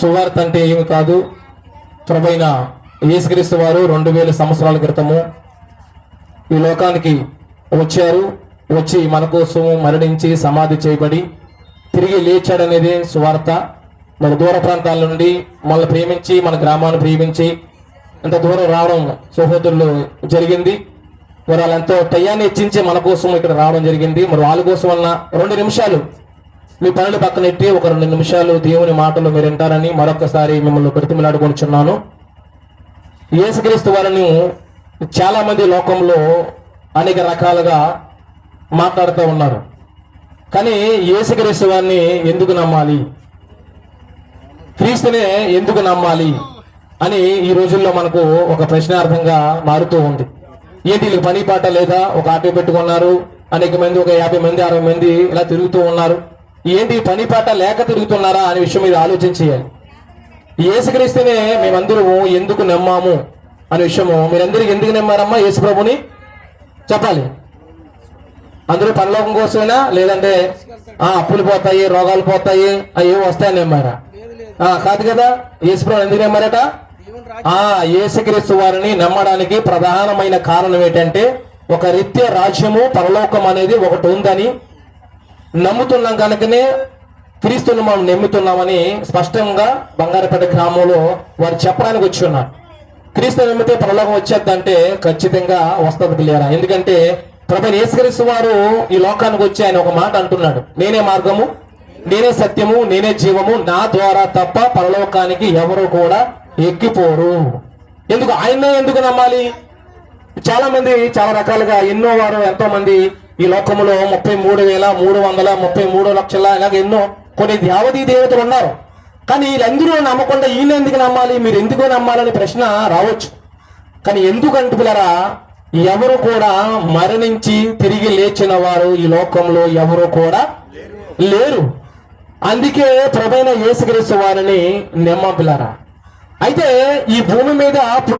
సువార్త అంటే ఏమి కాదు? ప్రభైన యేసుక్రీస్తు వారు రెండు వేల సంవత్సరాల క్రితము ఈ లోకానికి వచ్చారు. వచ్చి మన కోసము మరణించి సమాధి చేయబడి తిరిగి లేచాడనేది సువార్త. మన దూర ప్రాంతాల నుండి మనల్ని ప్రేమించి మన గ్రామాన్ని ప్రేమించి ఇంత దూరం రావడం సహోదరులు జరిగింది. మరి వాళ్ళు ఎంతో టయాన్ని హెచ్చించి మన కోసం ఇక్కడ రావడం జరిగింది. మరి వాళ్ళ కోసం వలన రెండు నిమిషాలు మీ పనులు పక్కనెట్టి ఒక రెండు నిమిషాలు దేవుని మాటలు మీరు వింటారని మరొకసారి మిమ్మల్ని బ్రతిమలాడుకొనిచున్నాను యేసుక్రీస్తు వారిని చాలా మంది లోకంలో అనేక రకాలుగా మాట్లాడుతూ ఉన్నారు. కానీ యేసుక్రీస్తు వారిని ఎందుకు నమ్మాలి? క్రీస్తునే ఎందుకు నమ్మాలి? అని ఈ రోజుల్లో మనకు ఒక ప్రశ్నార్థంగా మారుతూ ఉంది. ఏంటి వీళ్ళకి పని పాట లేదా? ఒక ఆటో పెట్టుకున్నారు. అనేక మంది ఒక యాభై మంది అరవై మంది ఇలా తిరుగుతూ ఉన్నారు. ఏంటి పని పాట లేక తిరుగుతున్నారా అనే విషయం మీరు ఆలోచన చేయాలి. మేమందరము ఎందుకు నమ్మాము అనే విషయము మీరందరికి ఎందుకు నమ్మారమ్మా యేసు ప్రభుని చెప్పాలి. అందరూ పరలోకం కోసమేనా? లేదంటే ఆ అప్పులు పోతాయి రోగాలు పోతాయి అవి వస్తాయని నమ్మారా? ఆ, కాదు కదా? యేసుప్రభు ఎందుకు నమ్మారట? ఆ యేసుక్రీస్తు వారిని నమ్మడానికి ప్రధానమైన కారణం ఏంటంటే ఒక రీత్య రాజ్యము పరలోకం అనేది ఒకటి ఉందని నమ్ముతున్నాం కనుకనే క్రీస్తుని మనం నమ్ముతున్నామని స్పష్టంగా బంగారపేట గ్రామంలో వారు చెప్పడానికి వచ్చి ఉన్నారు. క్రీస్తు నమ్మితే పరలోకం వచ్చేద్దంటే ఖచ్చితంగా వస్తుంది లేరా ఎందుకంటే ప్రభు యేసుక్రీస్తు వారు ఈ లోకానికి వచ్చి ఆయన ఒక మాట అంటున్నాడు. నేనే మార్గము నేనే సత్యము నేనే జీవము నా ద్వారా తప్ప పరలోకానికి ఎవరు కూడా ఎక్కిపోరు. ఎందుకు? ఆయన్నే ఎందుకు నమ్మాలి? చాలా మంది చాలా రకాలుగా ఎన్నో వారు ఎంతో మంది ఈ లోకంలో ముప్పై మూడు వేల మూడు వందల ముప్పై మూడు లక్షల ఇలాగ ఎన్నో కొన్ని దేవతీ దేవతలు ఉన్నారు. కానీ వీళ్ళందరూ నమ్మకుండా వీళ్ళు ఎందుకు నమ్మాలి? మీరు ఎందుకు నమ్మాలని ప్రశ్న రావచ్చు. కానీ ఎందుకు అంటున్నారా ఎవరు కూడా మరణించి తిరిగి లేచిన వారు ఈ లోకంలో ఎవరు కూడా లేరు. అందుకే ప్రభైన యేసుక్రీస్తు వారిని నమ్మపిల్లరా అయితే ఈ భూమి మీద